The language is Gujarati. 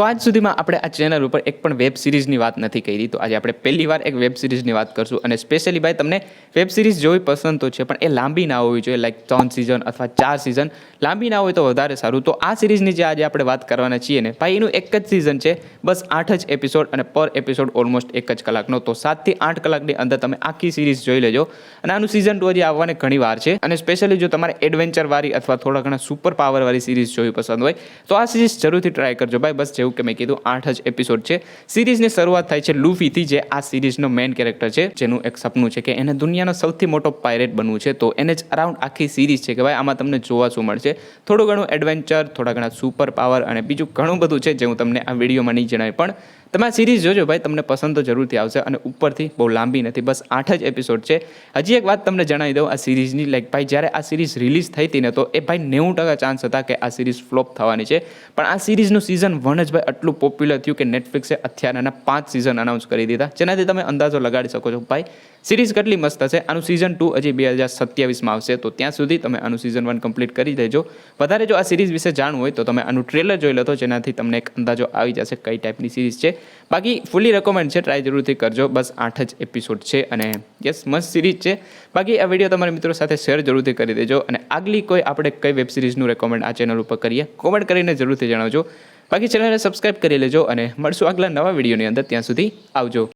તો આજ સુધીમાં આપણે આ ચેનલ ઉપર એક પણ વેબ સિરીઝની વાત નથી કરી. તો આજે આપણે પહેલી વાર એક વેબ સિરીઝની વાત કરશું. અને સ્પેશિયલી ભાઈ તમને વેબ સિરીઝ જોવી પસંદ તો છે, પણ એ લાંબી ના હોવી જોઈએ લાઈક ત્રણ સિઝન અથવા ચાર સિઝન લાંબી ના હોય તો વધારે સારું. તો આ સિરીઝની જે આજે આપણે વાત કરવાના છીએ ને, ભાઈ એનું એક જ સિઝન છે. બસ આઠ જ એપિસોડ અને પર એપિસોડ ઓલમોસ્ટ એક જ કલાકનો. તો સાતથી આઠ કલાકની અંદર તમે આખી સિરીઝ જોઈ લેજો. અને આનું સિઝન ટુ હજી આવવાને ઘણી વાર છે. અને સ્પેશિયલી જો તમારે એડવેન્ચરવાળી અથવા થોડા ઘણા સુપર પાવરવાળી સિરીઝ જોવી પસંદ હોય, તો આ સિરીઝ જરૂરથી ટ્રાય કરજો. ભાઈ બસ જેવું કે મેં કીધું આઠ જ એપિસોડ છે. સિરીઝની શરૂઆત થાય છે લુફીથી, જે આ સિરીઝનો મેઇન કેરેક્ટર છે, જેનું એક સપનું છે કે એને દુનિયાનો સૌથી મોટો પાયરેટ બનવું છે. તો એને જ અરાઉન્ડ આખી સિરીઝ છે કે ભાઈ આમાં તમને જોવા શું મળશે. થોડું ઘણું એડવેન્ચર થોડા ઘણા સુપર પાવર અને બીજું ઘણું બધું છે જે હું તમને આ વિડીયોમાં નહીં જણાવી પણ તમે આ સિરીઝ જોજો ભાઈ, તમને પસંદ તો જરૂરથી આવશે અને ઉપરથી બહુ લાંબી નથી, બસ આઠ જ એપિસોડ છે. હજી એક વાત તમને જણાવી દઉં આ સિરીઝની લાઈક ભાઈ જ્યારે આ સિરીઝ રિલીઝ થઈ હતી ને, તો એ ભાઈ નેવું ટકા ચાન્સ હતા કે આ સિરીઝ ફ્લોપ થવાની છે. પણ આ સિરીઝનું સિઝન વન જ ભાઈ આટલું પોપ્યુલર થયું કે નેટફ્લિક્સે અત્યારે એના પાંચ સિઝન અનાઉન્સ કરી દીધા. જેનાથી તમે અંદાજો લગાડી શકો છો. ભાઈ સિરીઝ કેટલી મસ્ત હશે? આનું સિઝન ટુ હજી બે હજાર સત્યાવીસમાં આવશે. તો ત્યાં સુધી તમે આનું સિઝન વન કમ્પ્લીટ કરી દેજો. વધારે જો આ સિરીઝ વિશે જાણવું હોય તો તમે આનું ટ્રેલર જોઈ લો જેનાથી તમને એક અંદાજો આવી જશે કઈ ટાઈપની સિરીઝ છે. બાકી ફૂલી રેકોમેન્ડ છે. ટ્રાય જરૂરથી કરજો. બસ આઠ જ એપિસોડ છે અને યસ મસ્ત સિરીઝ છે. બાકી આ વીડિયો તમારા મિત્રો સાથે શેર જરૂરથી કરી દેજો. અને આગલી કોઈ આપણે કઈ વેબ સિરીઝનું રેકોમેન્ડ આ ચેનલ ઉપર કરીએ કોમેન્ટ કરીને જરૂરથી જણાવજો. બાકી ચેનલને સબસ્ક્રાઇબ કરી લેજો અને મળશું આગલા નવા વિડીયોની અંદર. ત્યાં સુધી આવજો.